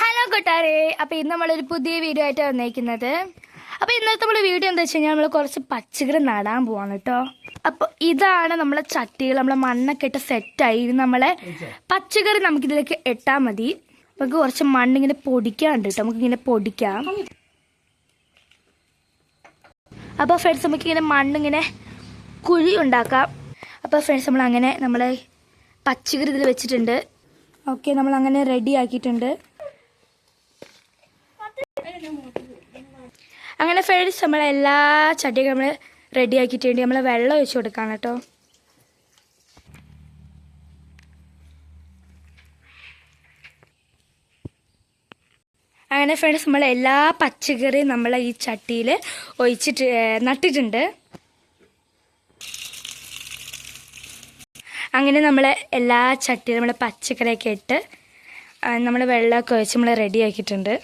Hello കൂട്ടാരെ. അപ്പോൾ ഇന്ന് നമ്മളൊരു പുതിയ വീഡിയോ ആയിട്ട് വന്നേക്കുന്നത്. അപ്പോൾ ഇന്നത്തെ നമ്മൾ വീഡിയോ എന്താ വെച്ച് കഴിഞ്ഞാൽ നമ്മൾ കുറച്ച് പച്ചക്കറി നടാൻ പോവാണ് കേട്ടോ അപ്പോൾ ഇതാണ് നമ്മളെ ചട്ടികൾ നമ്മളെ മണ്ണൊക്കെ ഇട്ട് സെറ്റായി നമ്മളെ പച്ചക്കറി നമുക്കിതിലേക്ക് ഇട്ടാൽ മതി. നമുക്ക് കുറച്ച് മണ്ണിങ്ങനെ പൊടിക്കാണ്ട് കേട്ടോ നമുക്കിങ്ങനെ പൊടിക്കാം. അപ്പോൾ ഫ്രണ്ട്സ് നമുക്കിങ്ങനെ മണ്ണിങ്ങനെ കുഴി ഉണ്ടാക്കാം. അപ്പോൾ ഫ്രണ്ട്സ് നമ്മൾ അങ്ങനെ നമ്മളെ പച്ചക്കറി ഇതിൽ വെച്ചിട്ടുണ്ട്. ഓക്കെ നമ്മൾ അങ്ങനെ റെഡി ആക്കിയിട്ടുണ്ട്. അങ്ങനെ ഫ്രണ്ട്സ് നമ്മൾ എല്ലാ ചട്ടിയും നമ്മൾ റെഡി ആക്കിയിട്ടുണ്ട് നമ്മൾ വെള്ളം ഒഴിച്ചു കൊടുക്കാം കേട്ടോ. അങ്ങനെ ഫ്രണ്ട്സ് നമ്മൾ എല്ലാ പച്ചക്കറിയും നമ്മൾ ഈ ചട്ടിയിൽ ഒഴിച്ചിട്ട് നട്ടിട്ടുണ്ട്. അങ്ങനെ നമ്മൾ എല്ലാ ചട്ടിയിലും നമ്മൾ പച്ചക്കറിയൊക്കെ ഇട്ട് നമ്മൾ വെള്ളമൊക്കെ ഒഴിച്ച് നമ്മൾ റെഡി ആക്കിയിട്ടുണ്ട്.